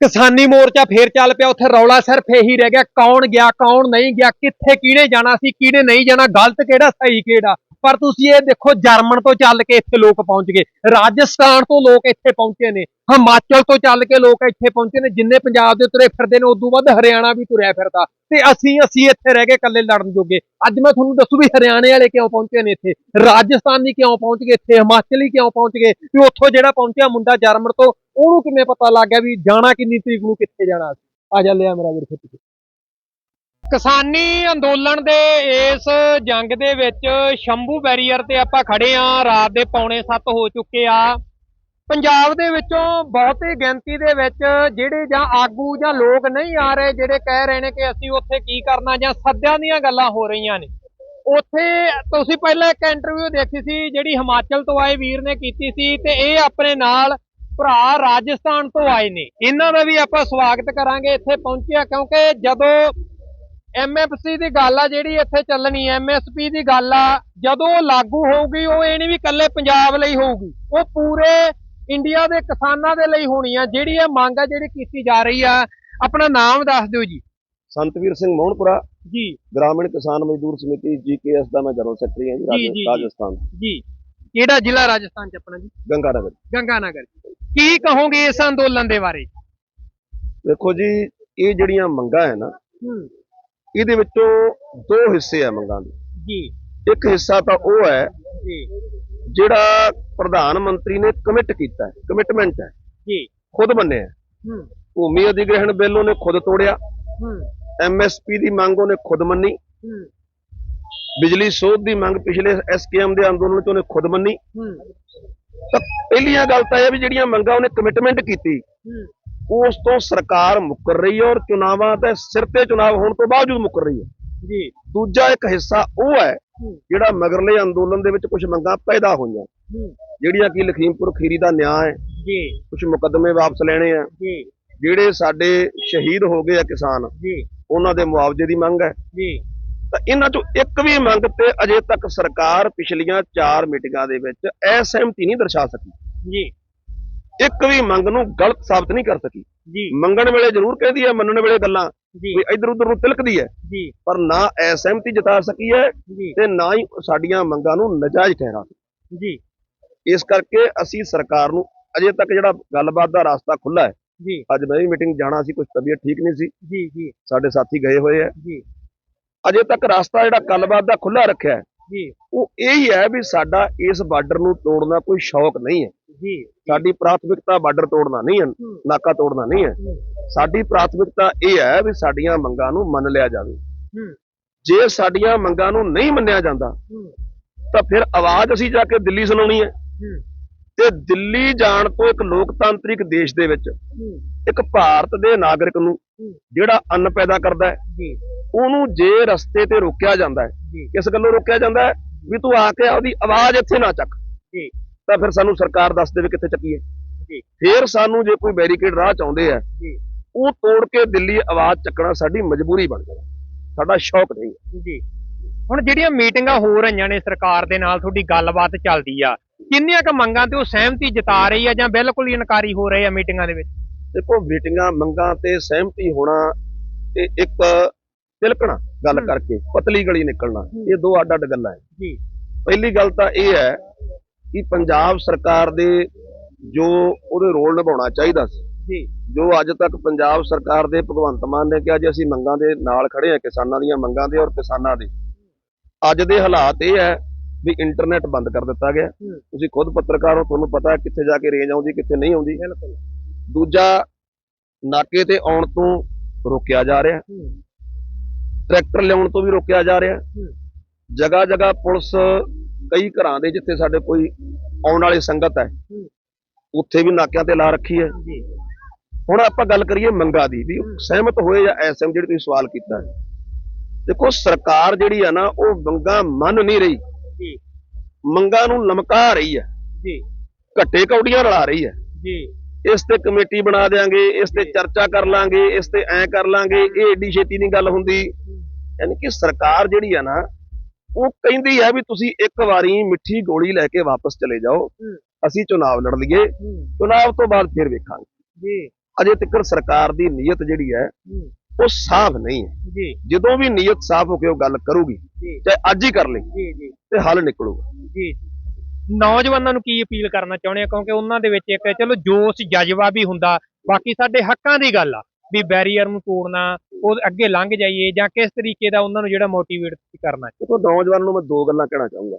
ਕਿਸਾਨੀ ਮੋਰਚਾ ਫੇਰ ਚੱਲ ਪਿਆ, ਉੱਥੇ ਰੌਲਾ ਸਿਰਫ ਇਹੀ ਰਹਿ ਗਿਆ, ਕੌਣ ਗਿਆ, ਕੌਣ ਨਹੀਂ ਗਿਆ, ਕਿੱਥੇ ਕਿਹਨੇ ਜਾਣਾ ਸੀ, ਕਿਹਨੇ ਨਹੀਂ ਜਾਣਾ, ਗਲਤ ਕਿਹੜਾ, ਸਹੀ ਕਿਹੜਾ? ਪਰ ਤੁਸੀਂ ਇਹ ਦੇਖੋ, ਜਰਮਨ ਤੋਂ ਚੱਲ ਕੇ ਇੱਥੇ ਲੋਕ ਪਹੁੰਚ ਗਏ, ਰਾਜਸਥਾਨ ਤੋਂ ਲੋਕ ਇੱਥੇ ਪਹੁੰਚੇ ਨੇ, ਹਿਮਾਚਲ ਤੋਂ ਚੱਲ ਕੇ ਲੋਕ ਇੱਥੇ ਪਹੁੰਚੇ ਨੇ, ਜਿੰਨੇ ਪੰਜਾਬ ਦੇ ਤੁਰੇ ਫਿਰਦੇ ਨੇ, ਉਦੋਂ ਵੱਧ ਹਰਿਆਣਾ ਵੀ ਤੁਰਿਆ ਫਿਰਦਾ, ਤੇ ਅਸੀਂ ਅਸੀਂ ਇੱਥੇ ਰਹਿ ਗਏ ਇਕੱਲੇ ਲੜਨ ਜੋਗੇ। ਅੱਜ ਮੈਂ ਤੁਹਾਨੂੰ ਦੱਸੂ ਵੀ ਹਰਿਆਣੇ ਵਾਲੇ ਕਿਉਂ ਪਹੁੰਚੇ ਨੇ ਇੱਥੇ, ਰਾਜਸਥਾਨੀ ਕਿਉਂ ਪਹੁੰਚ ਗਏ ਇੱਥੇ, ਹਿਮਾਚਲੀ ਕਿਉਂ ਪਹੁੰਚ ਗਏ, ਵੀ ਉੱਥੋਂ ਜਿਹੜਾ ਪਹੁੰਚਿਆ ਮੁੰਡਾ ਜਰਮਨ ਤੋਂ ਉਹਨੂੰ ਕਿਵੇਂ ਪਤਾ ਲੱਗ ਗਿਆ ਵੀ ਜਾਣਾ ਕਿੰਨੀ ਤਰੀਕ ਨੂੰ, ਕਿੱਥੇ ਜਾਣਾ ਆ ਜਾ, ਲਿਆ ਮੇਰਾ ਵੀਰ ਖਿੱਚ ਕਿਸਾਨੀ ਅੰਦੋਲਨ ਦੇ ਇਸ ਜੰਗ ਦੇ ਵਿੱਚ ਸ਼ੰਭੂ ਬੈਰੀਅਰ ਤੇ ਆਪਾਂ ਖੜੇ ਆ ਰਾਤ ਦੇ ਪੌਣੇ 7 ਹੋ ਚੁੱਕੇ ਆ। ਪੰਜਾਬ ਦੇ ਵਿੱਚੋਂ ਬਹੁਤੀ ਗਿਣਤੀ ਦੇ ਵਿੱਚ ਜਿਹੜੇ ਜਾਂ ਆਗੂ ਜਾਂ ਲੋਕ ਨਹੀਂ ਆ ਰਹੇ, ਜਿਹੜੇ ਕਹਿ ਰਹੇ ਨੇ ਕਿ ਅਸੀਂ ਉੱਥੇ ਕੀ ਕਰਨਾ ਜਾਂ ਸੱਦਿਆਂ ਦੀਆਂ ਗੱਲਾਂ ਹੋ ਰਹੀਆਂ ਨੇ। ਉੱਥੇ ਤੁਸੀਂ ਪਹਿਲਾਂ ਇੱਕ ਇੰਟਰਵਿਊ ਦੇਖੀ ਸੀ, ਜਿਹੜੀ ਹਿਮਾਚਲ ਤੋਂ ਆਏ ਵੀਰ ਨੇ ਕੀਤੀ ਸੀ ਤੇ ਇਹ ਆਪਣੇ ਨਾਲ ਭਰਾ ਰਾਜਸਥਾਨ ਤੋਂ ਆਏ ਨੇ। ਇਹਨਾਂ ਦਾ ਵੀ ਆਪਾਂ ਸਵਾਗਤ ਕਰਾਂਗੇ ਇੱਥੇ ਪਹੁੰਚਿਆ ਕਿਉਂਕਿ ਜਦੋਂ ਐਮਐਫਸੀ ਦੀ ਗੱਲ ਆ ਜਿਹੜੀ ਇੱਥੇ ਚੱਲਣੀ ਐਮਐਸਪੀ ਦੀ ਗੱਲ ਆ ਜਦੋਂ ਉਹ ਲਾਗੂ ਹੋਊਗੀ ਉਹ ਇਹ ਨਹੀਂ ਵੀ ਇਕੱਲੇ ਪੰਜਾਬ ਲਈ ਹੋਊਗੀ ਉਹ ਪੂਰੇ ਇੰਡੀਆ ਦੇ ਕਿਸਾਨਾਂ ਦੇ ਲਈ ਹੋਣੀ ਆ। ਜਿਹੜੀ ਇਹ ਮੰਗ ਆ ਜਿਹੜੀ ਕੀਤੀ ਜਾ ਰਹੀ ਆ ਆਪਣਾ ਨਾਮ ਦੱਸ ਦਿਓ ਜੀ। ਸੰਤਵੀਰ ਸਿੰਘ ਮੋਹਨਪੁਰਾ ਜੀ। ਗ੍ਰਾਮੀਣ ਕਿਸਾਨ ਮਜ਼ਦੂਰ ਸਮਿਤੀ ਜੀਕੇਐਸ ਦਾ ਮੈਂ ਜਨਰਲ ਸੈਕਟਰੀ ਹਾਂ ਜੀ। ਰਾਜਸਥਾਨ ਜੀ। ਕਿਹੜਾ ਜ਼ਿਲ੍ਹਾ ਰਾਜਸਥਾਨ ਚ ਆਪਣਾ ਜੀ? ਗੰਗਾਨਗਰ। ਗੰਗਾਨਗਰ। ਕੀ ਕਹੋਗੇ ਇਸ ਅੰਦੋਲਨ ਦੇ ਬਾਰੇ? ਦੇਖੋ ਜੀ ਇਹ ਜਿਹੜੀਆਂ ਮੰਗਾਂ ਹੈ ਨਾ ਇਹਦੇ ਵਿੱਚੋਂ ਦੋ ਹਿੱਸੇ ਆ ਮੰਗਾਂ ਦੇ। ਜੀ। ਇੱਕ ਹਿੱਸਾ ਤਾਂ ਉਹ ਹੈ ਜੀ। ਜਿਹੜਾ ਪ੍ਰਧਾਨ ਮੰਤਰੀ ਨੇ ਕਮਿਟ ਕੀਤਾ ਹੈ ਕਮਿਟਮੈਂਟ ਹੈ। ਜੀ। ਖੁਦ ਮੰਨਿਆ ਹੈ। ਹੂੰ। ਭੂਮੀ ਅਧਿਗ੍ਰਹਿਣ ਬਿੱਲ ਉਹਨੇ ਖੁਦ ਤੋੜਿਆ। ਹੂੰ। ਐਮਐਸਪੀ ਦੀ ਮੰਗ ਉਹਨੇ ਖੁਦ ਮੰਨੀ। ਹੂੰ। ਬਿਜਲੀ ਸੋਧ ਦੀ ਮੰਗ ਪਿਛਲੇ ਐਸਕੇਐਮ ਦੇ ਅੰਦੋਲਨ 'ਚ ਉਹਨੇ ਖੁਦ ਮੰਨੀ। ਹੂੰ। ਤਾਂ ਪਹਿਲੀਆਂ ਗੱਲ ਤਾਂ ਇਹ ਵੀ ਜਿਹੜੀਆਂ ਮੰਗਾਂ ਉਹਨੇ ਕਮਿਟਮੈਂਟ ਕੀਤੀ ਉਸ ਤੋਂ ਸਰਕਾਰ ਮੁੱਕਰ ਰਹੀ ਹੈ ਔਰ ਚੁਣਾਵਾਂ ਤੇ ਸਿਰ ਤੇ ਚੁਣਾਵ ਹੋਣ ਤੋਂ ਬਾਵਜੂਦ ਮੁੱਕਰ ਰਹੀ ਹੈ। ਜੀ। ਦੂਜਾ ਇੱਕ ਹਿੱਸਾ ਉਹ ਹੈ ਜਿਹੜਾ ਮਗਰਲੇ ਅੰਦੋਲਨ ਦੇ ਵਿੱਚ ਕੁਝ ਮੰਗਾਂ ਪੈਦਾ ਹੋਈਆਂ। ਜਿਹੜੀਆਂ ਕਿ ਲਖੀਮਪੁਰ ਖੀਰੀ ਦਾ ਨਿਆਂ ਹੈ ਜੀ। ਕੁਝ ਮੁਕੱਦਮੇ ਵਾਪਸ ਲੈਣੇ ਆ। ਜੀ। ਜਿਹੜੇ ਸਾਡੇ ਸ਼ਹੀਦ ਹੋ ਗਏ ਆ ਕਿਸਾਨ ਜੀ। ਉਹਨਾਂ ਦੇ ਮੁਆਵਜ਼ੇ ਦੀ ਮੰਗ ਹੈ। ਜੀ। ਤਾਂ ਇਹਨਾਂ ਚੋਂ ਇੱਕ ਵੀ ਮੰਗ ਤੇ ਅਜੇ ਤੱਕ ਸਰਕਾਰ ਪਿਛਲੀਆਂ 4 ਮੀਟਿੰਗਾਂ ਦੇ ਵਿੱਚ ਅਸਹਿਮਤੀ ਨਹੀਂ ਦਰਸਾ ਸਕੀ। ਜੀ। ਇੱਕ ਵੀ ਮੰਗ ਨੂੰ ਗਲਤ ਸਾਬਤ ਨਹੀਂ ਕਰ ਸਕੀ। ਜੀ। ਮੰਗਣ ਵੇਲੇ ਜ਼ਰੂਰ ਕਹਿੰਦੀ ਹੈ ਮੰਨਣ ਵੇਲੇ ਗੱਲਾਂ ਵੀ ਇਧਰ ਉਧਰ ਨੂੰ ਤਿਲਕਦੀ ਹੈ। ਜੀ। ਪਰ ਨਾ ਅਸਹਿਮਤੀ ਜਤਾ ਸਕੀ ਹੈ ਤੇ ਨਾ ਹੀ ਸਾਡੀਆਂ ਮੰਗਾਂ ਨੂੰ ਨਜਾਇਜ਼ ਠਹਿਰਾ ਸਕੀ। ਜੀ। ਇਸ ਕਰਕੇ ਅਸੀਂ ਸਰਕਾਰ ਨੂੰ ਅਜੇ ਤੱਕ ਜਿਹੜਾ ਗੱਲਬਾਤ ਦਾ ਰਸਤਾ ਖੁੱਲਾ ਹੈ ਜੀ। ਅੱਜ ਮੈਂ ਵੀ ਮੀਟਿੰਗ ਜਾਣਾ ਸੀ ਕੁਝ ਤਬੀਅਤ ਠੀਕ ਨਹੀਂ ਸੀ। ਜੀ ਜੀ। ਸਾਡੇ ਸਾਥੀ ਗਏ ਹੋਏ ਆ ਜੀ। ਅਜੇ ਤੱਕ ਰਸਤਾ ਜਿਹੜਾ ਗੱਲਬਾਤ ਦਾ ਖੁੱਲਾ ਰੱਖਿਆ ਹੈ। ਜੀ। ਉਹ ਇਹ ਹੀ ਹੈ ਵੀ ਸਾਡਾ ਇਸ ਬਾਰਡਰ ਨੂੰ ਤੋੜਨਾ ਕੋਈ ਸ਼ੌਕ ਨਹੀਂ ਹੈ। ਜੀ। ਸਾਡੀ ਪ੍ਰਾਥਮਿਕਤਾ ਬਾਰਡਰ ਤੋੜਨਾ ਨਹੀਂ ਹੈ ਨਾਕਾ ਤੋੜਨਾ ਨਹੀਂ ਹੈ। ਸਾਡੀ ਪ੍ਰਾਥਮਿਕਤਾ ਇਹ ਹੈ ਵੀ ਸਾਡੀਆਂ ਮੰਗਾਂ ਨੂੰ ਮੰਨ ਲਿਆ ਜਾਵੇ। ਜੇ ਸਾਡੀਆਂ ਮੰਗਾਂ ਨੂੰ ਨਹੀਂ ਮੰਨਿਆ ਜਾਂਦਾ ਤਾਂ ਫਿਰ ਆਵਾਜ਼ ਅਸੀਂ ਜਾ ਕੇ ਦਿੱਲੀ ਸੁਣਾਉਣੀ ਹੈ। ਤੇ ਦਿੱਲੀ ਜਾਣ ਤੋਂ ਇੱਕ ਲੋਕਤਾਂਤਰਿਕ ਦੇਸ਼ ਦੇ ਵਿੱਚ ਇੱਕ ਭਾਰਤ ਦੇ ਨਾਗਰਿਕ ਨੂੰ ਜਿਹੜਾ ਅੰਨ ਪੈਦਾ ਕਰਦਾ ਹੈ ਉਹਨੂੰ ਜੇ ਰਸਤੇ ਤੇ ਰੋਕਿਆ ਜਾਂਦਾ ਹੈ ਕਿਸ ਗੱਲੋਂ ਰੋਕਿਆ ਜਾਂਦਾ ਹੈ? ਵੀ ਤੂੰ ਆ ਕੇ ਆਪਦੀ ਆਵਾਜ਼ ਇੱਥੇ ਨਾ ਚੱਕ। ਜੀ। ਤਾਂ ਫਿਰ ਸਾਨੂੰ ਸਰਕਾਰ ਦੱਸ ਦੇਵੇ ਕਿੱਥੇ ਚੱਕੀਏ। ਜੀ। ਫਿਰ ਸਾਨੂੰ ਜੇ ਕੋਈ ਬੈਰੀਕੇਡ ਰਾਹ ਚ ਆਉਂਦੇ ਆ ਜੀ। ਉਹ ਤੋੜ ਕੇ ਦਿੱਲੀ ਆਵਾਜ਼ ਚੱਕਣਾ ਸਾਡੀ ਮਜਬੂਰੀ ਬਣ ਜਾਣਾ। ਸਾਡਾ ਸ਼ੌਕ ਨਹੀਂ ਹੈ। ਜੀ। ਹੁਣ ਜਿਹੜੀਆਂ ਮੀਟਿੰਗਾਂ ਹੋ ਰਹੀਆਂ ਨੇ ਸਰਕਾਰ ਦੇ ਨਾਲ ਤੁਹਾਡੀ ਗੱਲਬਾਤ ਚੱਲਦੀ ਆ ਕਿੰਨੀਆਂ ਕ ਮੰਗਾਂ ਤੇ ਉਹ ਸਹਿਮਤੀ ਜਤਾ ਰਹੀ ਆ ਜਾਂ ਬਿਲਕੁਲ ਹੀ ਇਨਕਾਰੀ ਹੋ ਰਹੇ ਆ ਮੀਟਿੰਗਾਂ ਦੇ ਵਿੱਚ? ਦੇਖੋ ਮੀਟਿੰਗਾਂ ਮੰਗਾਂ ਤੇ ਸਹਿਮਤੀ ਹੋਣਾ ਤੇ ਇੱਕ ਤਿਲਕਣਾ ਗੱਲ। ਕਰਕੇ ਪਤਲੀ ਗਲੀ ਨਿਕਲਣਾ। ਇਹ ਦੋ ਅੱਡ ਅੱਡ ਗੱਲਾਂ ਹੈ। ਜੀ। ਪਹਿਲੀ ਗੱਲ ਤਾਂ ਇਹ ਹੈ ਕਿ ਪੰਜਾਬ ਸਰਕਾਰ ਦੇ ਜੋ ਉਹਦੇ ਰੋਲ ਨਿਭਾਉਣਾ ਚਾਹੀਦਾ ਸੀ ਜੀ। ਜੋ ਅੱਜ ਤੱਕ ਪੰਜਾਬ ਸਰਕਾਰ ਦੇ ਭਗਵੰਤ ਮਾਨ ਨੇ ਕਿਹਾ ਜੀ ਅਸੀਂ ਮੰਗਾਂ ਦੇ ਨਾਲ ਖੜੇ ਆ ਕਿਸਾਨਾਂ ਦੀਆਂ ਮੰਗਾਂ ਦੇ ਔਰ ਕਿਸਾਨਾਂ ਦੇ। ਅੱਜ ਦੇ ਹਾਲਾਤ ਇਹ ਹੈ ਵੀ ਇੰਟਰਨੈਟ ਬੰਦ ਕਰ ਦਿੱਤਾ ਗਿਆ। ਤੁਸੀਂ ਖੁਦ ਪੱਤਰਕਾਰ ਹੋ ਤੁਹਾਨੂੰ ਪਤਾ ਹੈ ਕਿੱਥੇ ਜਾ ਕੇ ਰੇਂਜ ਆਉਂਦੀ ਕਿੱਥੇ ਨਹੀਂ ਆਉਂਦੀ। ਦੂਜਾ ਨਾਕੇ ਤੇ ਆਉਣ ਤੋਂ ਰੋਕਿਆ ਜਾ ਰਿਹਾ। ਟਰੈਕਟਰ ਲਿਆਉਣ ਤੋਂ ਵੀ ਰੋਕਿਆ ਜਾ ਰਿਹਾ। ਹੂੰ, ਜਗ੍ਹਾ ਜਗ੍ਹਾ ਪੁਲਿਸ ਕਈ ਘਰਾਂ ਦੇ ਜਿੱਥੇ ਸਾਡੇ ਕੋਈ ਆਉਣ ਵਾਲੀ ਸੰਗਤ ਹੈ ਉੱਥੇ ਵੀ ਨਾਕਿਆਂ ਤੇ ਲਾ ਰੱਖੀ ਹੈ। ਹੁਣ ਆਪਾਂ ਗੱਲ ਕਰੀਏ ਮੰਗਾ ਦੀ ਵੀ। ਸਹਿਮਤ ਹੋਏ ਜਾਂ ਐਸਐਮ ਜਿਹੜੀ ਤੁਸੀਂ ਸਵਾਲ ਕੀਤਾ ਹੈ। ਦੇਖੋ ਸਰਕਾਰ ਜਿਹੜੀ ਹੈ ਨਾ ਉਹ ਮੰਗਾ ਮੰਨ ਨਹੀਂ ਰਹੀ। ਜੀ। ਮੰਗਾਂ ਨੂੰ ਲਮਕਾ ਰਹੀ ਹੈ। ਜੀ। ਘੱਟੇ ਕੌਡੀਆਂ ਰਲਾ ਰਹੀ ਹੈ। ਜੀ। ਇਸ ਤੇ ਕਮੇਟੀ ਬਣਾ ਦੇਾਂਗੇ ਇਸ ਤੇ ਚਰਚਾ ਕਰ ਲਾਂਗੇ ਇਸ ਤੇ ਐ ਕਰ ਲਾਂਗੇ ਇਹ ਏਡੀ ਛੇਤੀ ਨਹੀਂ ਗੱਲ ਹੁੰਦੀ। ਯਾਨੀ ਕਿ ਸਰਕਾਰ ਜਿਹੜੀ ਆ ਨਾ ਉਹ ਕਹਿੰਦੀ ਹੈ ਵੀ ਤੁਸੀਂ ਇੱਕ ਵਾਰੀ ਮਿੱਠੀ ਗੋਲੀ ਲੈ ਕੇ ਵਾਪਸ ਚਲੇ ਜਾਓ। ਅਸੀਂ ਚੁਣਾਵ ਲੜ ਲਈਏ। ਹੂੰ, ਚੁਣਾਵ ਤੋਂ ਬਾਅਦ ਫਿਰ ਵੇਖਾਂਗੇ। ਜੀ। ਅਜੇ ਤੱਕ ਸਰਕਾਰ ਦੀ ਨੀਅਤ ਜਿਹੜੀ ਹੈ। ਉਹ ਸਾਫ਼ ਨਹੀਂ ਹੈ। ਜੀ। ਜਦੋਂ ਵੀ ਨੀਅਤ ਸਾਫ਼ ਹੋ ਕੇ ਉਹ ਗੱਲ ਕਰੂਗੀ ਚਾਹੇ ਅੱਜ ਹੀ ਕਰ ਲਈ ਜੀ ਜੀ। ਤੇ ਹੱਲ ਨਿਕਲੂਗਾ। ਜੀ। ਨੌਜਵਾਨਾਂ ਨੂੰ ਕੀ ਅਪੀਲ ਕਰਨਾ ਚਾਹੁੰਦੇ ਆ? ਕਿਉਂਕਿ ਉਹਨਾਂ ਦੇ ਵਿੱਚ ਇੱਕ ਚਲੋ ਜੋਸ਼ ਜਜ਼ਬਾ ਵੀ ਹੁੰਦਾ। ਬਾਕੀ ਸਾਡੇ ਹੱਕਾਂ ਦੀ ਗੱਲ ਆ। ਵੀ ਬੈਰੀਅਰ ਨੂੰ ਤੋੜਨਾ ਉਹ ਅੱਗੇ ਲੰਘ ਜਾਈਏ ਜਾਂ ਕਿਸ ਤਰੀਕੇ ਦਾ ਉਹਨਾਂ ਨੂੰ ਜਿਹੜਾ ਮੋਟੀਵੇਟ ਕਰਨਾ ਦੇਖੋ ਨੌਜਵਾਨਾਂ ਨੂੰ ਮੈਂ ਦੋ ਗੱਲਾਂ ਕਹਿਣਾ ਚਾਹੂੰਗਾ।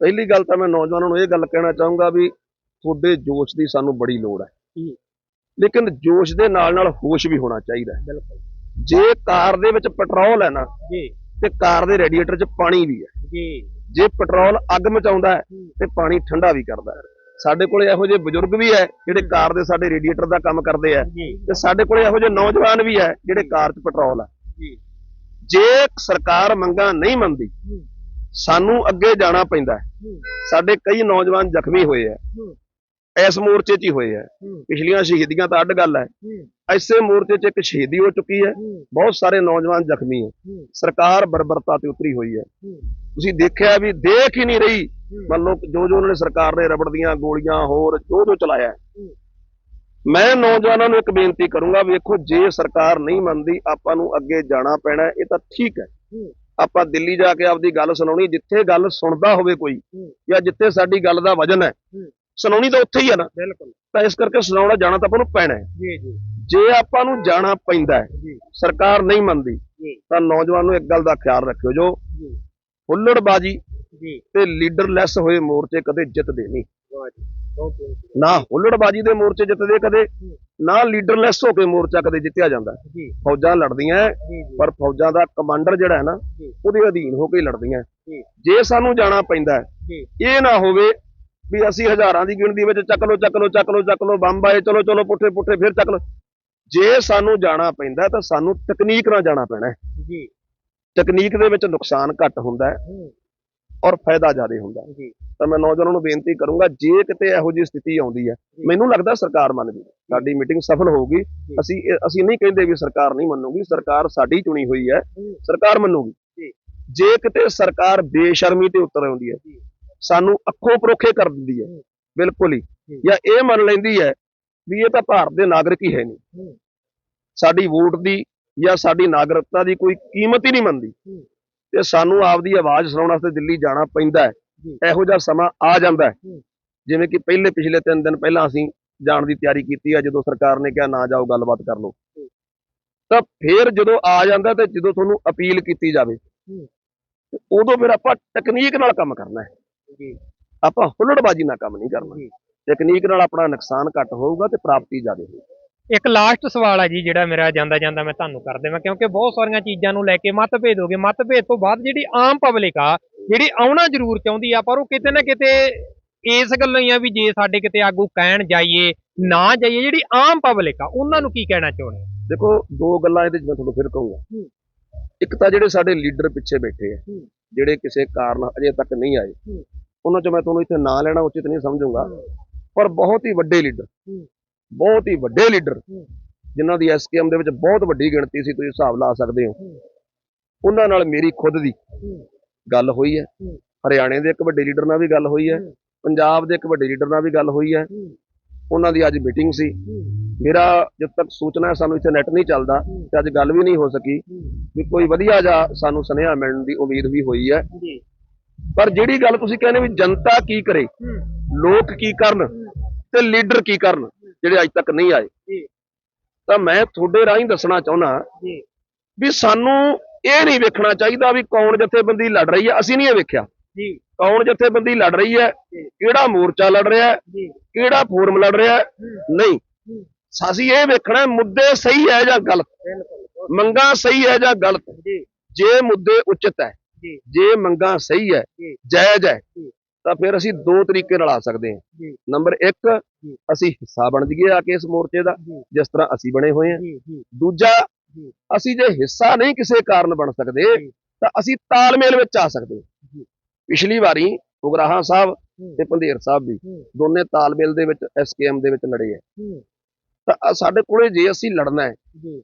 ਪਹਿਲੀ ਗੱਲ ਤਾਂ ਮੈਂ ਨੌਜਵਾਨਾਂ ਨੂੰ ਇਹ ਗੱਲ ਕਹਿਣਾ ਚਾਹੂੰਗਾ ਵੀ ਤੁਹਾਡੇ ਜੋਸ਼ ਦੀ ਸਾਨੂੰ ਬੜੀ ਲੋੜ ਹੈ। ਲੇਕਿਨ ਜੋਸ਼ ਦੇ ਨਾਲ ਨਾਲ ਹੋਸ਼ ਵੀ ਹੋਣਾ ਚਾਹੀਦਾ ਹੈ। ਬਿਲਕੁਲ। ਜੇ ਕਾਰ ਦੇ ਵਿੱਚ ਪੈਟਰੋਲ ਹੈ ਨਾ ਜੀ। ਤੇ ਕਾਰ ਦੇ ਰੇਡੀਏਟਰ 'ਚ ਪਾਣੀ ਵੀ ਹੈ। ਜੀ। ਜੇ ਪੈਟਰੋਲ ਅੱਗ ਮਚਾਉਂਦਾ ਹੈ ਹੂੰ। ਤੇ ਪਾਣੀ ਠੰਡਾ ਵੀ ਕਰਦਾ ਹੈ। ਸਾਡੇ ਕੋਲੇ ਇਹੋ ਜਿਹੇ ਬਜ਼ੁਰਗ ਵੀ ਹੈ ਜਿਹੜੇ ਕਾਰ ਦੇ ਸਾਡੇ ਰੇਡੀਏਟਰ ਦਾ ਕੰਮ ਕਰਦੇ ਆ ਤੇ ਸਾਡੇ ਕੋਲੇ ਇਹੋ ਜਿਹੇ ਨੌਜਵਾਨ ਵੀ ਹੈ ਜਿਹੜੇ ਕਾਰ 'ਚ ਪੈਟਰੋਲ ਹੈ ਜੀ ਸਰਕਾਰ ਮੰਗਾਂ ਨਹੀਂ ਮੰਨਦੀ। ਸਾਨੂੰ ਅੱਗੇ ਜਾਣਾ ਪੈਂਦਾ। ਸਾਡੇ ਕਈ ਨੌਜਵਾਨ ਜ਼ਖਮੀ ਹੋਏ ਆ। ਇਸ ਮੋਰਚੇ 'ਚ ਹੀ ਹੋਏ ਆ। ਪਿਛਲੀਆਂ ਸ਼ਹੀਦੀਆਂ ਤਾਂ ਅੱਡ ਗੱਲ ਹੈ। ਐਸੇ ਮੋਰਚੇ 'ਚ ਇੱਕ ਸ਼ਹੀਦੀ ਹੋ ਚੁੱਕੀ ਹੈ। ਬਹੁਤ ਸਾਰੇ ਨੌਜਵਾਨ ਜ਼ਖਮੀ ਹੈ। ਸਰਕਾਰ ਬਰਬਰਤਾ ਤੇ ਉਤਰੀ ਹੋਈ ਹੈ। ਤੁਸੀਂ ਦੇਖਿਆ ਵੀ ਦੇਖ ਹੀ ਨਹੀਂ ਰਹੀ। ਮੰਨ ਲਓ ਜੋ ਜੋ ਉਹਨਾਂ ਨੇ ਸਰਕਾਰ ਨੇ ਰਬੜ ਦੀਆਂ ਗੋਲੀਆਂ ਹੋਰ ਜੋ ਜੋ ਚਲਾਇਆ। ਮੈਂ ਨੌਜਵਾਨਾਂ ਨੂੰ ਇੱਕ ਬੇਨਤੀ ਕਰੂੰਗਾ ਵੇਖੋ ਜੇ ਸਰਕਾਰ ਨਹੀਂ ਮੰਨਦੀ ਆਪਾਂ ਨੂੰ ਅੱਗੇ ਜਾਣਾ ਪੈਣਾ ਇਹ ਤਾਂ ਠੀਕ ਹੈ। ਆਪਾਂ ਦਿੱਲੀ ਜਾ ਕੇ ਆਪਦੀ ਗੱਲ ਸੁਣਾਉਣੀ ਜਿੱਥੇ ਗੱਲ ਸੁਣਦਾ ਹੋਵੇ ਕੋਈ। ਜਾਂ ਜਿੱਥੇ ਸਾਡੀ ਗੱਲ ਦਾ ਵਜਨ ਹੂੰ। ਸੁਣਾਉਣੀ ਤਾਂ ਉੱਥੇ ਹੀ ਹੈ ਨਾ। ਬਿਲਕੁਲ। ਤਾਂ ਇਸ ਕਰਕੇ ਸੁਣਾਉਣਾ ਜਾਣਾ ਤਾਂ ਆਪਾਂ ਨੂੰ ਪੈਣਾ ਹੈ। ਜੀ ਜੀ। ਜੇ ਆਪਾਂ ਨੂੰ ਜਾਣਾ ਪੈਂਦਾ ਹੈ ਜੀ। ਸਰਕਾਰ ਨਹੀਂ ਮੰਨਦੀ ਜੀ। ਤਾਂ ਨੌਜਵਾਨ ਨੂੰ ਇੱਕ ਗੱਲ ਦਾ ਖਿਆਲ ਰੱਖਿਓ ਜੋ ਜੀ। ਹੁੱਲੜਬਾਜੀ ਜੀ। ਤੇ ਲੀਡਰਲੈਸ ਹੋਏ ਮੋਰਚੇ ਕਦੇ ਜਿੱਤਦੇ ਨਹੀਂ। ਨਾ ਹੁੱਲੜਬਾਜੀ ਦੇ ਮੋਰਚੇ ਜਿੱਤਦੇ ਕਦੇ ਨਾ ਲੀਡਰਲੈਸ ਹੋ ਕੇ ਮੋਰਚਾ ਕਦੇ ਜਿੱਤਿਆ ਜਾਂਦਾ। ਜੀ। ਫੌਜਾਂ ਲੜਦੀਆਂ ਪਰ ਫੌਜਾਂ ਦਾ ਕਮਾਂਡਰ ਜਿਹੜਾ ਹੈ ਨਾ। ਉਹਦੇ ਅਧੀਨ ਹੋ ਕੇ ਲੜਦੀਆਂ। ਜੀ। ਜੇ ਸਾਨੂੰ ਜਾਣਾ ਪੈਂਦਾ ਇਹ ਨਾ ਹੋਵੇ ਵੀ ਅਸੀਂ ਹਜ਼ਾਰਾਂ ਦੀ ਗਿਣਤੀ ਵਿੱਚ ਚੱਕ ਲੋ ਚੱਕ ਲੋ ਚੱਕ ਲੋ ਚੱਕ ਲੋ ਬੰਬ ਆਏ ਚਲੋ ਚਲੋ ਪੁੱਠੇ ਪੁੱਠੇ ਫਿਰ ਚੱਕ ਲੋ ਜੇ ਸਾਨੂੰ ਜਾਣਾ ਪੈਂਦਾ ਤਾਂ ਸਾਨੂੰ ਤਕਨੀਕ ਨਾਲ ਜਾਣਾ ਪੈਣਾ ਹੈ। ਜੀ। ਤਕਨੀਕ ਦੇ ਵਿੱਚ ਨੁਕਸਾਨ ਘੱਟ ਹੁੰਦਾ ਹੈ। ਔਰ ਫਾਇਦਾ ਜ਼ਿਆਦਾ ਹੁੰਦਾ ਹੈ। ਜੀ। ਤਾਂ ਮੈਂ ਨੌਜਵਾਨਾਂ ਨੂੰ ਬੇਨਤੀ ਕਰੂੰਗਾ ਜੇ ਕਿਤੇ ਇਹੋ ਜਿਹੀ ਸਥਿਤੀ ਆਉਂਦੀ ਹੈ ਮੈਨੂੰ ਲੱਗਦਾ ਸਰਕਾਰ ਮੰਨ ਜੂ। ਸਾਡੀ ਮੀਟਿੰਗ ਸਫਲ ਹੋਊਗੀ। ਅਸੀਂ ਅਸੀਂ ਨਹੀਂ ਕਹਿੰਦੇ ਵੀ ਸਰਕਾਰ ਨਹੀਂ ਮੰਨੂਗੀ ਸਰਕਾਰ ਸਾਡੀ ਚੁਣੀ ਹੋਈ ਹੈ। ਹੂੰ। ਸਰਕਾਰ ਮੰਨੂਗੀ। ਜੀ। ਜੇ ਕਿਤੇ ਸਰਕਾਰ ਬੇਸ਼ਰਮੀ ਤੇ ਉਤਰ ਆਉਂਦੀ ਹੈ ਜੀ। ਸਾਨੂੰ ਅੱਖੋਂ ਪਰੋਖੇ ਕਰ ਦਿੰਦੀ ਹੈ। ਬਿਲਕੁਲ ਹੀ ਜੀ। ਇਹ ਮੰਨ ਲੈਂਦੀ ਹੈ ਵੀ ਇਹ ਤਾਂ ਭਾਰਤ ਦੇ ਨਾਗਰਿਕ ਹੀ ਹੈ ਨਹੀਂ। ਸਾਡੀ ਵੋਟ ਦੀ ਜਾਂ ਸਾਡੀ ਨਾਗਰਿਕਤਾ ਦੀ ਕੋਈ ਕੀਮਤ ਹੀ ਨਹੀਂ ਮੰਨਦੀ। ਤੇ ਸਾਨੂੰ ਆਪਦੀ ਆਵਾਜ਼ ਸੁਣਾਉਣ ਵਾਸਤੇ ਦਿੱਲੀ ਜਾਣਾ ਪੈਂਦਾ ਹੈ। ਇਹੋ ਜਿਹਾ ਸਮਾਂ ਆ ਜਾਂਦਾ ਹੈ। ਜਿਵੇਂ ਕਿ ਪਹਿਲੇ ਪਿਛਲੇ 3 ਦਿਨ ਪਹਿਲਾਂ ਅਸੀਂ ਜਾਣ ਦੀ ਤਿਆਰੀ ਕੀਤੀ ਹੈ ਜਦੋਂ ਸਰਕਾਰ ਨੇ ਕਿਹਾ ਨਾ ਜਾਓ ਗੱਲਬਾਤ ਕਰ ਲਓ ਤਾਂ ਫਿਰ ਜਦੋਂ ਆ ਜਾਂਦਾ ਤੇ ਜਦੋਂ ਤੁਹਾਨੂੰ ਅਪੀਲ ਕੀਤੀ ਜਾਵੇ ਉਦੋਂ ਫਿਰ ਆਪਾਂ ਟੈਕਨੀਕ ਨਾਲ ਕੰਮ ਕਰਨਾ ਹੈ ਆਪਾਂ ਹੁੱਲੜਬਾਜੀ ਨਾਲ ਕੰਮ ਨਹੀਂ ਕਰਨਾ ਜੀ ਟੈਕਨੀਕ ਨਾਲ ਆਪਣਾ ਨੁਕਸਾਨ ਘੱਟ ਹੋਊਗਾ ਤੇ ਪ੍ਰਾਪਤੀ ਜ਼ਿਆਦਾ ਹੋਊਗੀ ਇੱਕ ਲਾਸਟ ਸਵਾਲ ਹੈ ਜੀ ਜਿਹੜਾ ਮੇਰਾ ਜਾਂਦਾ ਜਾਂਦਾ ਮੈਂ ਤੁਹਾਨੂੰ ਕਰ ਦੇਵਾਂ ਕਿਉਂਕਿ ਬਹੁਤ ਸਾਰੀਆਂ ਚੀਜ਼ਾਂ ਨੂੰ ਲੈ ਕੇ ਮਤਭੇਦ ਹੋ ਗਏ ਮਤਭੇਦ ਤੋਂ ਬਾਅਦ ਜਿਹੜੀ ਆਮ ਪਬਲਿਕ ਆ ਜਿਹੜੀ ਆਉਣਾ ਜ਼ਰੂਰ ਚਾਹੁੰਦੀ ਆ ਪਰ ਉਹ ਕਿਤੇ ਨਾ ਕਿਤੇ ਇਸ ਗੱਲੋਂ ਹੀ ਆ ਵੀ ਜੇ ਸਾਡੇ ਕਿਤੇ ਆਗੂ ਕਹਿਣ ਜਾਈਏ ਨਾ ਜਾਈਏ ਜਿਹੜੀ ਆਮ ਪਬਲਿਕ ਆ ਉਹਨਾਂ ਨੂੰ ਕੀ ਕਹਿਣਾ ਚਾਹੁੰਦੇ? ਦੇਖੋ ਦੋ ਗੱਲਾਂ ਇਹਦੇ 'ਚ ਮੈਂ ਤੁਹਾਨੂੰ ਫਿਰ ਕਹੂੰਗਾ। ਇੱਕ ਤਾਂ ਜਿਹੜੇ ਸਾਡੇ ਲੀਡਰ ਪਿੱਛੇ ਬੈਠੇ ਆ। ਜਿਹੜੇ ਕਿਸੇ ਕਾਰਨ ਅਜੇ ਤੱਕ ਨਹੀਂ ਆਏ। ਉਹਨਾਂ 'ਚ ਮੈਂ ਤੁਹਾਨੂੰ ਇੱਥੇ ਨਾਂ ਲੈਣਾ ਉਚਿਤ ਨਹੀਂ ਸਮਝੂੰਗਾ। ਪਰ ਬਹੁਤ ਹੀ ਵੱਡੇ ਲੀਡਰ। ਬਹੁਤ ਹੀ ਵੱਡੇ ਲੀਡਰ। ਜਿਨ੍ਹਾਂ ਦੀ ਐਸਕੇਐਮ ਦੇ ਵਿੱਚ ਬਹੁਤ ਵੱਡੀ ਗਿਣਤੀ ਸੀ ਤੁਸੀਂ ਹਿਸਾਬ ਲਾ ਸਕਦੇ ਹੋ। ਉਹਨਾਂ ਨਾਲ ਮੇਰੀ ਖੁਦ ਦੀ। ਗੱਲ ਹੋਈ ਹੈ। ਹਰਿਆਣੇ ਦੇ ਇੱਕ ਵੱਡੇ ਲੀਡਰ ਨਾਲ ਵੀ ਗੱਲ ਹੋਈ ਹੈ। ਪੰਜਾਬ ਦੇ ਇੱਕ ਵੱਡੇ ਲੀਡਰ ਨਾਲ ਵੀ ਗੱਲ ਹੋਈ ਹੈ। ਉਹਨਾਂ ਦੀ ਅੱਜ ਮੀਟਿੰਗ ਸੀ। ਮੇਰਾ ਜਦ ਤੱਕ ਸੂਚਨਾ ਸਾਨੂੰ ਇੱਥੇ ਨੈਟ ਨਹੀਂ ਚੱਲਦਾ। ਤੇ ਅੱਜ ਗੱਲ ਵੀ ਨਹੀਂ ਹੋ ਸਕੀ। ਵੀ ਕੋਈ ਵਧੀਆ ਜਿਹਾ ਸਾਨੂੰ ਸੁਨੇਹਾ ਮਿਲਣ ਦੀ ਉਮੀਦ ਵੀ ਹੋਈ ਹੈ ਜੀ ਪਰ ਜਿਹੜੀ ਗੱਲ ਤੁਸੀਂ ਕਹਿੰਦੇ ਵੀ ਜਨਤਾ ਕੀ ਕਰੇ। ਲੋਕ ਕੀ ਕਰਨ ਤੇ ਲੀਡਰ ਕੀ ਕਰਨ ਜਿਹੜੇ ਅੱਜ ਤੱਕ ਨਹੀਂ ਆਏ। ਤਾਂ ਮੈਂ ਤੁਹਾਡੇ ਰਾਹੀਂ ਦੱਸਣਾ ਚਾਹੁੰਦਾ ਜੀ। ਵੀ ਸਾਨੂੰ ਇਹ ਨਹੀਂ ਵੇਖਣਾ ਚਾਹੀਦਾ ਵੀ ਕੌਣ ਜਥੇਬੰਦੀ ਲੜ ਰਹੀ ਹੈ। ਅਸੀਂ ਨਹੀਂ ਇਹ ਵੇਖਿਆ। ਜੀ। ਕੌਣ ਜਥੇਬੰਦੀ ਲੜ ਰਹੀ ਹੈ ਕਿਹੜਾ ਮੋਰਚਾ ਲੜ ਰਿਹਾ ਹੈ ਕਿਹੜਾ ਫੋਰਮ ਲੜ ਰਿਹਾ ਹੈ। ਨਹੀਂ। ਅਸੀਂ ਇਹ ਵੇਖਣਾ ਮੁੱਦੇ ਸਹੀ ਹੈ ਜਾਂ ਗਲਤ? ਮੰਗਾਂ ਸਹੀ ਹੈ ਜਾਂ ਗਲਤ? ਜੀ। ਜੇ ਮੁੱਦੇ ਉਚਿਤ ਹੈ ਜੀ ਮੰਗਾਂ ਸਹੀ ਹੈ। ਜਾਇਜ਼ ਹੈ। ਤਾਂ ਫਿਰ ਅਸੀਂ ਦੋ ਤਰੀਕੇ ਨਾਲ ਆ ਸਕਦੇ ਹਾਂ ਨੰਬਰ 1 ਜੀ। ਅਸੀਂ ਹਿੱਸਾ ਬਣ ਜਾਈਏ ਆ ਕੇ ਇਸ ਮੋਰਚੇ ਦਾ ਜਿਸ ਤਰ੍ਹਾਂ ਅਸੀਂ ਬਣੇ ਹੋਏ ਹਾਂ ਦੂਜਾ। ਅਸੀਂ ਜੇ ਹਿੱਸਾ ਨਹੀਂ ਕਿਸੇ ਕਾਰਨ ਬਣ ਸਕਦੇ। ਤਾਂ ਅਸੀਂ ਤਾਲਮੇਲ ਵਿੱਚ ਆ ਸਕਦੇ ਹਾਂ। ਪਿਛਲੀ ਵਾਰੀ ਉਗਰਾਹਾਂ ਸਾਹਿਬ। ਤੇ ਪੰਧੇਰ ਸਾਹਿਬ ਵੀ। ਦੋਨੇ ਤਾਲਮੇਲ ਦੇ ਵਿੱਚ ਐਸਕੇਐਮ ਦੇ ਵਿੱਚ ਲੜੇ ਹੂੰ। ਤਾਂ ਸਾਡੇ ਕੋਲੇ ਜੇ ਅਸੀਂ ਲੜਨਾ ਹੈ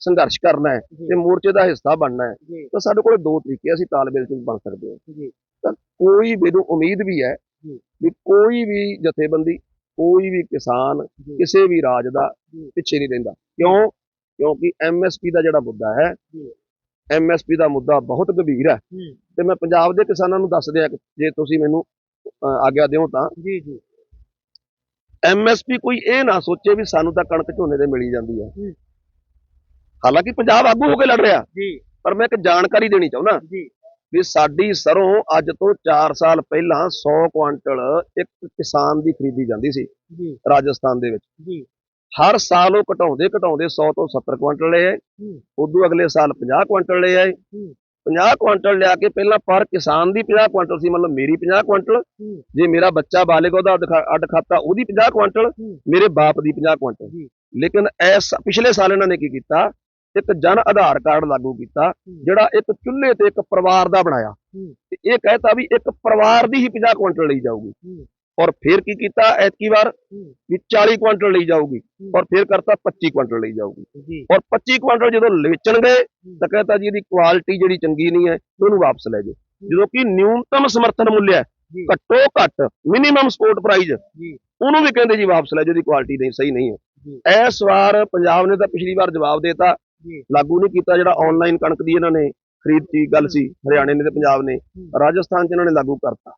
ਸੰਘਰਸ਼ ਕਰਨਾ ਹੈ ਤੇ ਮੋਰਚੇ ਦਾ ਹਿੱਸਾ ਬਣਨਾ ਹੈ ਤਾਂ ਸਾਡੇ ਕੋਲੇ ਦੋ ਤਰੀਕੇ ਅਸੀਂ ਤਾਲਮੇਲ ਚ ਬਣ ਸਕਦੇ ਹਾਂ। ਜੀ। ਕੋਈ ਮੈਨੂੰ ਉਮੀਦ ਵੀ ਹੈ। ਵੀ ਕੋਈ ਵੀ ਜਥੇਬੰਦੀ ਕੋਈ ਵੀ ਕਿਸਾਨ ਕਿਸੇ ਵੀ ਰਾਜ ਦਾ ਪਿੱਛੇ ਨਹੀਂ ਰਹਿੰਦਾ। ਕਿਉਂ? ਕਿਉਂਕਿ ਐਮਐਸਪੀ ਦਾ ਜਿਹੜਾ ਮੁੱਦਾ ਹੈ ਐਮਐਸਪੀ ਦਾ ਮੁੱਦਾ ਬਹੁਤ ਗੰਭੀਰ ਹੈ। ਤੇ ਮੈਂ ਪੰਜਾਬ ਦੇ ਕਿਸਾਨਾਂ ਨੂੰ ਦੱਸ ਦਿਆਂ ਜੇ ਤੁਸੀਂ ਮੈਨੂੰ ਆਗਿਆ ਦਿਓ ਤਾਂ। ਜੀ ਜੀ। ਐਮਐਸਪੀ ਕੋਈ ਇਹ ਨਾ ਸੋਚੇ ਵੀ ਸਾਨੂੰ ਤਾਂ ਕਣਕ ਝੋਨੇ ਤੇ ਮਿਲੀ ਜਾਂਦੀ ਹੂੰ। ਹਾਲਾਂਕਿ ਪੰਜਾਬ ਆਗੂ ਹੋ ਕੇ ਲੜ ਰਿਹਾ। ਜੀ। ਪਰ ਮੈਂ ਇੱਕ ਜਾਣਕਾਰੀ ਦੇਣੀ ਚਾਹੁੰਦਾ। ਜੀ। ਵੀ ਸਾਡੀ ਸਰੋਂ ਅੱਜ ਤੋਂ 4 ਸਾਲ ਪਹਿਲਾਂ 100 ਕੁਆਂਟਲ ਇੱਕ ਕਿਸਾਨ ਦੀ ਖਰੀਦੀ ਜਾਂਦੀ ਸੀ ਜੀ। ਰਾਜਸਥਾਨ ਦੇ ਵਿੱਚ। ਜੀ। ਹਰ ਸਾਲ ਉਹ ਘਟਾਉਂਦੇ ਘਟਾਉਂਦੇ 100 ਤੋਂ 70 ਕੁਆਂਟਲ ਲੈ ਆਏ। ਉਦੋਂ ਅਗਲੇ ਸਾਲ 50 ਕੁਆਂਟਲ ਲੈ ਆਏ। 50 ਕੁਆਂਟਲ ਲਿਆ ਕੇ ਪਹਿਲਾਂ ਪਰ ਕਿਸਾਨ ਦੀ 50 ਕੁਆਂਟਲ ਸੀ ਮਤਲਬ ਮੇਰੀ 50 ਕੁਆਂਟਲ ਹੂੰ। ਜੇ ਮੇਰਾ ਬੱਚਾ ਬਾਲਿਗ ਉਹਦਾ ਅੱਡ ਖਾਤਾ ਉਹਦੀ 50 ਕੁਆਂਟਲ ਹੂੰ। ਮੇਰੇ ਬਾਪ ਦੀ 50 ਕੁਆਂਟਲ ਜੀ। ਲੇਕਿਨ ਐਸ ਪਿਛਲੇ ਸਾਲ ਇਹਨਾਂ ਨੇ ਕੀ ਕੀਤਾ ਇੱਕ ਜਨ ਆਧਾਰ ਕਾਰਡ ਲਾਗੂ ਕੀਤਾ ਜਿਹੜਾ ਇੱਕ ਚੁੱਲ੍ਹੇ ਤੇ ਇੱਕ ਪਰਿਵਾਰ ਦਾ ਬਣਾਇਆ। ਤੇ ਇਹ ਕਹਿਤਾ ਵੀ ਇੱਕ ਪਰਿਵਾਰ ਦੀ ਹੀ 50 ਕੁਆਂਟਲ ਲਈ ਜਾਊਗੀ। ਔਰ ਫਿਰ ਕੀ ਕੀਤਾ ਐਤਕੀ ਵਾਰ। ਵੀ 40 ਕੁਆਂਟਲ ਲਈ ਜਾਊਗੀ। ਔਰ ਫਿਰ ਕਰਤਾ 25 ਕੁਆਂਟਲ ਲਈ ਜਾਊਗੀ ਜੀ ਔਰ 25 ਕੁਆਂਟਲ ਜਦੋਂ ਵੇਚਣ ਗਏ ਤਾਂ ਕਹਿੰਦਾ ਜੀ ਇਹਦੀ ਕੁਆਲਿਟੀ ਜਿਹੜੀ ਚੰਗੀ ਨਹੀਂ ਹੈ ਉਹਨੂੰ ਵਾਪਸ ਲੈ ਜਾਓ ਜਦੋਂ ਕਿ ਨਿਊਨਤਮ ਸਮਰਥਨ ਮੁੱਲ ਹੈ ਜੀ। ਘੱਟੋ ਘੱਟ ਮਿਨੀਮਮ ਸਪੋਰਟ ਪ੍ਰਾਈਸ ਜੀ। ਉਹਨੂੰ ਵੀ ਕਹਿੰਦੇ ਜੀ ਵਾਪਸ ਲੈ ਜਾਓ ਇਹਦੀ ਕੁਆਲਿਟੀ ਨਹੀਂ ਸਹੀ ਨਹੀਂ ਜੀ। ਹੈ ਇਸ ਵਾਰ ਪੰਜਾਬ ਨੇ ਤਾਂ ਪਿਛਲੀ ਵਾਰ ਜਵਾਬ ਦੇਤਾ ਜੀ। ਲਾਗੂ ਨਹੀਂ ਕੀਤਾ ਜਿਹੜਾ ਆਨਲਾਈਨ ਕਣਕ ਦੀ ਇਹਨਾਂ ਨੇ ਖਰੀਦ ਦੀ ਗੱਲ ਸੀ ਹਰਿਆਣੇ ਨੇ ਤੇ ਪੰਜਾਬ ਨੇ ਰਾਜਸਥਾਨ 'ਚ ਇਹਨਾਂ ਨੇ ਲਾਗੂ ਕਰਤਾ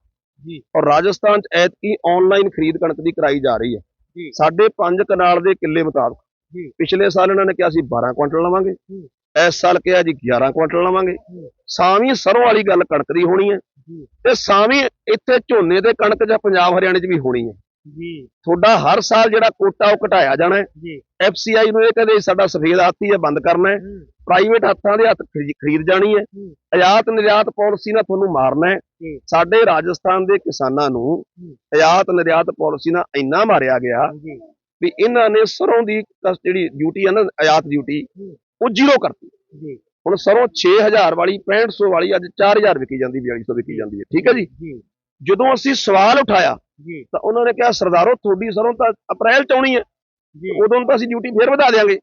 ਜੀ। ਔਰ ਰਾਜਸਥਾਨ 'ਚ ਐਤਕੀ ਆਨਲਾਈਨ ਖਰੀਦ ਕਣਕ ਦੀ ਕਰਾਈ ਜਾ ਰਹੀ ਹੈ ਜੀ। ਸਾਡੇ 5 ਕਨਾਲ ਦੇ ਕਿੱਲੇ ਮੁਤਾਬਕ ਜੀ। ਪਿਛਲੇ ਸਾਲ ਇਹਨਾਂ ਨੇ ਕਿਹਾ ਸੀ 12 ਕੁਇੰਟਲ ਲਵਾਂਗੇ ਇਸ ਸਾਲ ਕਿਹਾ ਜੀ 11 ਕੁਇੰਟਲ ਲਵਾਂਗੇ। ਸਾਵੀਂ ਸਰੋਂ ਵਾਲੀ ਗੱਲ ਕਣਕ ਦੀ ਹੋਣੀ ਹੈ। ਤੇ ਸਾਵੀਂ ਇੱਥੇ ਝੋਨੇ ਤੇ ਕਣਕ ਜਾਂ ਪੰਜਾਬ ਹਰਿਆਣੇ 'ਚ ਵੀ ਹੋਣੀ ਹੈ ਜੀ। ਤੁਹਾਡਾ ਹਰ ਸਾਲ ਜਿਹੜਾ ਕੋਟਾ ਉਹ ਘਟਾਇਆ ਜਾਣਾ ਹੈ। ਜੀ। ਐਫਸੀਆਈ ਨੂੰ ਇਹ ਕਹਿੰਦੇ ਸਾਡਾ ਸਫੇਦ ਹਾਥੀ ਹੈ ਬੰਦ ਕਰਨਾ ਹੈ। ਪ੍ਰਾਈਵੇਟ ਹੱਥਾਂ ਦੇ ਹੱਥ ਖਰੀ- ਖਰੀਦ ਜਾਣੀ ਹੈ। ਆਯਾਤ ਨਿਰਯਾਤ ਪਾਲਿਸੀ ਨਾਲ ਤੁਹਾਨੂੰ ਮਾਰਨਾ ਹੈ। ਸਾਡੇ ਰਾਜਸਥਾਨ ਦੇ ਕਿਸਾਨਾਂ ਨੂੰ ਆਯਾਤ ਨਿਰਯਾਤ ਪਾਲਿਸੀ ਨਾਲ ਇੰਨਾ ਮਾਰਿਆ ਗਿਆ ਵੀ ਇਹਨਾਂ ਨੇ ਸਰੋਂ ਦੀ ਜਿਹੜੀ ਡਿਊਟੀ ਹੈ ਨਾ ਆਯਾਤ ਡਿਊਟੀ। ਉਹ ਜ਼ੀਰੋ ਕਰਤੀ। ਜੀ। ਹੁਣ ਸਰੋਂ 6000 ਵਾਲੀ 6500 ਵਾਲੀ ਅੱਜ 4000 ਵਿਕੀ ਜਾਂਦੀ 4200 ਵਿਕੀ ਜਾਂਦੀ ਹੈ। ਠੀਕ ਹੈ ਜੀ। ਜਦੋਂ ਅਸੀਂ ਸਵਾਲ ਉਠਾਇਆ ਜੀ। ਤਾਂ ਉਹਨਾਂ ਨੇ ਕਿਹਾ ਸਰਦਾਰੋ ਤੁਹਾਡੀ ਸਰੋਂ ਤਾਂ ਅਪ੍ਰੈਲ ਚ ਆਉਣੀ ਹੈ। ਜੀ। ਉਦੋਂ ਤਾਂ ਅਸੀਂ ਡਿਊਟੀ ਫੇਰ ਵਧਾ ਦੇਾਂਗੇ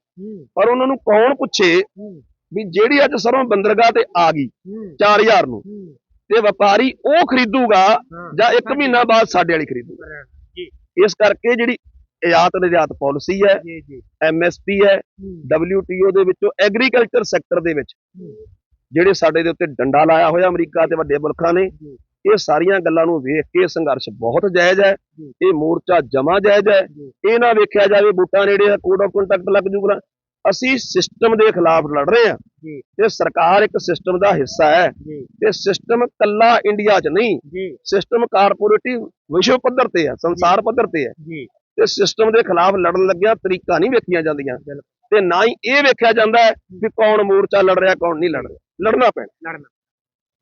ਪਰ ਉਹਨਾਂ ਨੂੰ ਕੌਣ ਪੁੱਛੇ ਵੀ ਜਿਹੜੀ ਅੱਜ ਸਰੋਂ ਬੰਦਰਗਾਹ ਤੇ ਆ ਗਈ ਹੂੰ। 4000 ਨੂੰ। ਤੇ ਵਪਾਰੀ ਉਹ ਖਰੀਦੂਗਾ ਜਾਂ 1 ਮਹੀਨਾ ਬਾਅਦ ਸਾਡੇ ਵਾਲੀ ਖਰੀਦੂਗਾ। ਇਸ ਕਰਕੇ ਜਿਹੜੀ ਆਯਾਤ ਨਿਰਯਾਤ ਪਾਲਿਸੀ ਹੈ ਜੀ ਜੀ। ਐਮਐਸਪੀ ਹੈ WTO ਦੇ ਵਿੱਚੋਂ ਐਗਰੀਕਲਚਰ ਸੈਕਟਰ ਦੇ ਵਿੱਚ। ਜਿਹੜੇ ਸਾਡੇ ਦੇ ਉੱਤੇ ਡੰਡਾ ਲਾਇਆ ਹੋਇਆ ਅਮਰੀਕਾ ਤੇ ਵੱਡੇ ਮੁਲਕਾਂ ਨੇ। ਇਹ ਸਾਰੀਆਂ ਗੱਲਾਂ ਨੂੰ ਵੇਖ ਕੇ ਸੰਘਰਸ਼ ਬਹੁਤ ਜਾਇਜ਼ ਹੈ। ਇਹ ਮੋਰਚਾ ਜਮਾ ਜਾਇਜ਼ ਹੈ। ਇਹ ਨਾ ਵੇਖਿਆ ਜਾਵੇ ਬੂਟਾਂ ਨੇੜੇ ਆ ਕੋਡ ਆਫ ਕੰਟੈਕਟ ਲੱਗ ਜੂਗਾ ਅਸੀਂ ਸਿਸਟਮ ਦੇ ਖਿਲਾਫ ਲੜ ਰਹੇ ਹਾਂ। ਤੇ ਸਰਕਾਰ ਇੱਕ ਸਿਸਟਮ ਦਾ ਹਿੱਸਾ ਹੈ। ਤੇ ਸਿਸਟਮ ਕੱਲਾ ਇੰਡੀਆ 'ਚ ਨਹੀਂ ਸਿਸਟਮ ਕਾਰਪੋਰੇਟਿਵ ਵਿਸ਼ਵ ਪੱਧਰ ਤੇ ਹੈ ਸੰਸਾਰ ਪੱਧਰ ਤੇ ਹੈ। ਤੇ ਸਿਸਟਮ ਦੇ ਖਿਲਾਫ ਲੜਨ ਲੱਗਿਆ ਤਰੀਕਾ ਨਹੀਂ ਵੇਖੀਆਂ ਜਾਂਦੀਆਂ। ਤੇ ਨਾ ਹੀ ਇਹ ਵੇਖਿਆ ਜਾਂਦਾ ਵੀ ਕੌਣ ਮੋਰਚਾ ਲੜ ਰਿਹਾ ਕੌਣ ਨਹੀਂ ਲੜ ਰਿਹਾ। ਲੜਨਾ ਪੈਣਾ। ਲੜਨਾ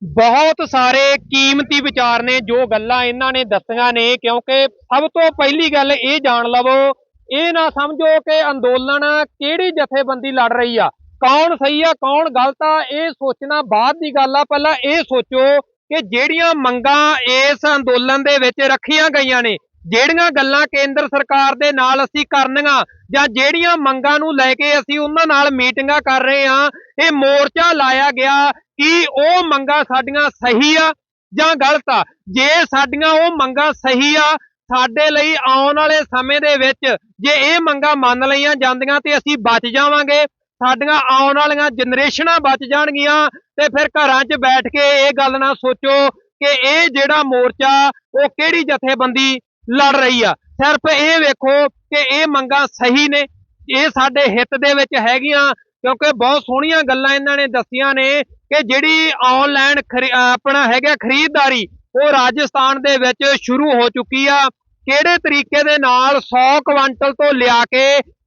ਬਹੁਤ ਸਾਰੇ ਕੀਮਤੀ ਵਿਚਾਰ ਨੇ, ਜੋ ਗੱਲਾਂ ਇਹਨਾਂ ਨੇ ਦੱਸੀਆਂ ਨੇ, ਕਿਉਂਕਿ ਸਭ ਤੋਂ ਪਹਿਲੀ ਗੱਲ ਇਹ ਜਾਣ ਲਵੋ, ਇਹ ਨਾ ਸਮਝੋ ਕਿ ਅੰਦੋਲਨ ਕਿਹੜੀ ਜਥੇਬੰਦੀ ਲੜ ਰਹੀ ਆ। ਕੌਣ ਸਹੀ ਆ, ਕੌਣ ਗਲਤ ਆ, ਇਹ ਸੋਚਣਾ ਬਾਅਦ ਦੀ ਗੱਲ ਆ। ਪਹਿਲਾਂ ਇਹ ਸੋਚੋ ਕਿ ਜਿਹੜੀਆਂ ਮੰਗਾਂ ਇਸ ਅੰਦੋਲਨ ਦੇ ਵਿੱਚ ਰੱਖੀਆਂ ਗਈਆਂ ਨੇ, ਜਿਹੜੀਆਂ ਗੱਲਾਂ ਕੇਂਦਰ ਸਰਕਾਰ ਦੇ ਨਾਲ ਅਸੀਂ ਕਰਨੀਆਂ, ਜਾਂ ਜਿਹੜੀਆਂ ਮੰਗਾਂ ਨੂੰ ਲੈ ਕੇ ਅਸੀਂ ਉਹਨਾਂ ਨਾਲ ਮੀਟਿੰਗਾਂ ਕਰ ਰਹੇ ਹਾਂ, ਇਹ ਮੋਰਚਾ ਲਾਇਆ ਗਿਆ ਕਿ ਉਹ ਮੰਗਾਂ ਸਾਡੀਆਂ ਸਹੀ ਆ ਜਾਂ ਗਲਤ ਆ? ਜੇ ਸਾਡੀਆਂ ਉਹ ਮੰਗਾਂ ਸਹੀ ਆ, ਸਾਡੇ ਲਈ ਆਉਣ ਵਾਲੇ ਸਮੇਂ ਦੇ ਵਿੱਚ ਜੇ ਇਹ ਮੰਗਾਂ ਮੰਨ ਲਈਆਂ ਜਾਂਦੀਆਂ ਤੇ ਅਸੀਂ ਬਚ ਜਾਵਾਂਗੇ। ਸਾਡੀਆਂ ਆਉਣ ਵਾਲੀਆਂ ਜਨਰੇਸ਼ਨਾਂ ਬਚ ਜਾਣਗੀਆਂ ਤੇ ਫਿਰ ਘਰਾਂ 'ਚ ਬੈਠ ਕੇ ਇਹ ਗੱਲ ਨਾ ਸੋਚੋ ਕਿ ਇਹ ਜਿਹੜਾ ਮੋਰਚਾ, ਉਹ ਕਿਹੜੀ ਜਥੇਬੰਦੀ ਲੜ ਰਹੀ ਆ। ਸਿਰਫ ਇਹ ਵੇਖੋ ਕਿ ਇਹ ਮੰਗਾਂ ਸਹੀ ਨੇ। ਇਹ ਸਾਡੇ ਹਿੱਤ ਦੇ ਵਿੱਚ ਹੈਗੀਆਂ ਕਿਉਂਕਿ ਬਹੁਤ ਸੋਹਣੀਆਂ ਗੱਲਾਂ ਇਹਨਾਂ ਨੇ ਦੱਸੀਆਂ ਨੇ ਕਿ ਜਿਹੜੀ ਆਨਲਾਈਨ ਆਪਣਾ ਹੈਗਾ ਖਰੀਦਦਾਰੀ, ਉਹ ਰਾਜਸਥਾਨ ਦੇ ਵਿੱਚ ਸ਼ੁਰੂ ਹੋ ਚੁੱਕੀ ਆ। ਕਿਹੜੇ ਤਰੀਕੇ ਦੇ ਨਾਲ 100 ਕੁਆਂਟਲ ਤੋਂ ਲਿਆ ਕੇ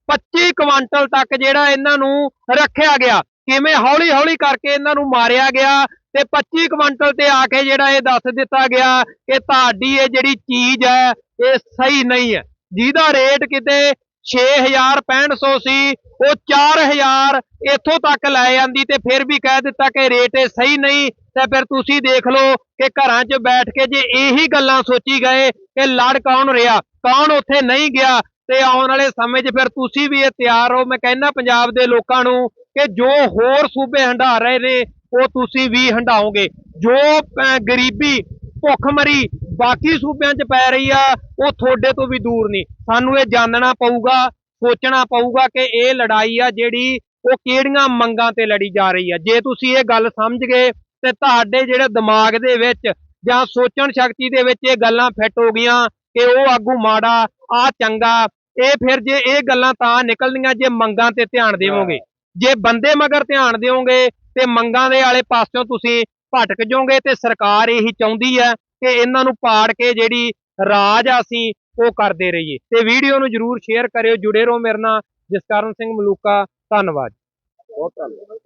25 ਕੁਆਂਟਲ ਤੱਕ ਜਿਹੜਾ ਇਹਨਾਂ ਨੂੰ ਰੱਖਿਆ ਗਿਆ? ਕਿਵੇਂ ਹੌਲੀ ਹੌਲੀ ਕਰਕੇ ਇਹਨਾਂ ਨੂੰ ਮਾਰਿਆ ਗਿਆ ਤੇ 25 ਕੁਆਂਟਲ ਤੇ ਆ ਕੇ ਜਿਹੜਾ ਇਹ ਦੱਸ ਦਿੱਤਾ ਗਿਆ ਕਿ ਤੁਹਾਡੀ ਇਹ ਜਿਹੜੀ ਚੀਜ਼ ਹੈ, ਇਹ ਸਹੀ ਨਹੀਂ ਹੈ। ਜਿਹਦਾ ਰੇਟ ਕਿਤੇ 6500 ਸੀ ਉਹ 4000 ਇੱਥੋਂ ਤੱਕ ਲੈ ਜਾਂਦੀ ਤੇ ਫਿਰ ਵੀ ਕਹਿ ਦਿੱਤਾ ਕਿ ਰੇਟ ਇਹ ਸਹੀ ਨਹੀਂ ਤੇ ਫਿਰ ਤੁਸੀਂ ਦੇਖ ਲਓ ਕਿ ਘਰਾਂ 'ਚ ਬੈਠ ਕੇ ਜੇ ਇਹੀ ਗੱਲਾਂ ਸੋਚੀ ਗਏ ਕਿ ਲੜ ਕੌਣ ਰਿਹਾ ਕੌਣ ਉੱਥੇ ਨਹੀਂ ਗਿਆ ਤੇ ਆਉਣ ਵਾਲੇ ਸਮੇਂ 'ਚ ਫਿਰ ਤੁਸੀਂ ਵੀ ਇਹ ਤਿਆਰ ਹੋ। ਮੈਂ ਕਹਿੰਦਾ ਪੰਜਾਬ ਦੇ ਲੋਕਾਂ ਨੂੰ ਕਿ ਜੋ ਹੋਰ ਸੂਬੇ ਹੰਢਾ ਰਹੇ ਨੇ ਉਹ ਤੁਸੀਂ ਵੀ ਹੰਢਾਓਗੇ ਜੋ ਅਹ, ਗਰੀਬੀ ਭੁੱਖਮਰੀ ਬਾਕੀ ਸੂਬਿਆਂ 'ਚ ਪੈ ਰਹੀ ਆ ਉਹ ਤੁਹਾਡੇ ਤੋਂ ਵੀ ਦੂਰ ਨਹੀਂ। ਸਾਨੂੰ ਇਹ ਜਾਣਨਾ ਪਊਗਾ ਸੋਚਣਾ ਪਊਗਾ ਕਿ ਇਹ ਲੜਾਈ ਆ ਜਿਹੜੀ ਉਹ ਕਿਹੜੀਆਂ ਮੰਗਾਂ ਤੇ ਲੜੀ ਜਾ ਰਹੀ ਆ। ਜੇ ਤੁਸੀਂ ਇਹ ਗੱਲ ਸਮਝ ਗਏ ਤੇ ਤੁਹਾਡੇ ਜਿਹੜੇ ਦਿਮਾਗ ਦੇ ਵਿੱਚ ਜਾਂ ਸੋਚਣ ਸ਼ਕਤੀ ਦੇ ਵਿੱਚ ਇਹ ਗੱਲਾਂ ਫਿੱਟ ਹੋ ਗਈਆਂ ਕਿ ਉਹ ਆਗੂ ਮਾੜਾ ਆ ਚੰਗਾ ਇਹ ਫਿਰ ਜੇ ਇਹ ਗੱਲਾਂ ਤਾਂ ਨਿਕਲਣੀਆਂ ਜੇ ਮੰਗਾਂ ਤੇ ਧਿਆਨ ਦੇਵੋਗੇ। ਜੇ ਬੰਦੇ ਮਗਰ ਧਿਆਨ ਦਿਓਗੇ ਤੇ ਮੰਗਾਂ ਦੇ ਵਾਲੇ ਪਾਸਿਓਂ ਤੁਸੀਂ ਭਟਕ ਜਾਓਗੇ ਤੇ ਸਰਕਾਰ ਇਹੀ ਚਾਹੁੰਦੀ ਹੈ ਕਿ ਇਹਨਾਂ ਨੂੰ ਪਾੜ ਕੇ ਜਿਹੜੀ ਰਾਜ ਆ ਅਸੀਂ ਉਹ ਕਰਦੇ ਰਹੀਏ। ਤੇ ਵੀਡੀਓ ਨੂੰ ਜਰੂਰ ਸ਼ੇਅਰ ਕਰਿਓ, ਜੁੜੇ ਰਹੋ ਮੇਰੇ ਨਾਲ। ਜਸਕਰਨ ਸਿੰਘ ਮਲੂਕਾ, ਧੰਨਵਾਦ। ਬਹੁਤ ਧੰਨਵਾਦ।